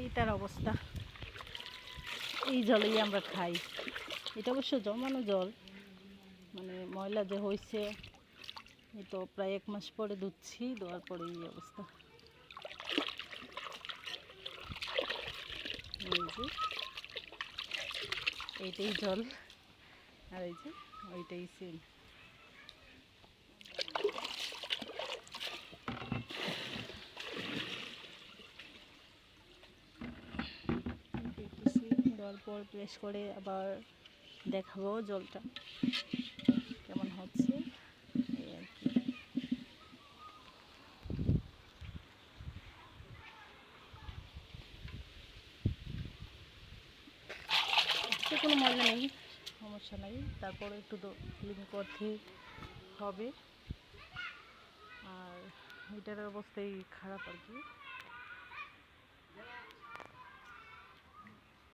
এইটার অবস্থা। এই জলেই আমরা খাই। এটা অবশ্য জমানো জল। মানে ময়লা যে হয়েছে এই তো প্রায় এক মাস পরে ধুচ্ছি দেওয়ার পরে এই অবস্থা। এইটাই জল। আর এই যে, ওইটাই সিল দেখতেছি দেওয়ার পর প্রেস করে আবার দেখাবো জলটা। কেমন হচ্ছে? এই আর কি। কোনো ময়লা নেই, সমস্যা নেই। তারপরে একটু ক্লিন করতে হবে। আর এটার অবস্থাই খারাপ আর কি।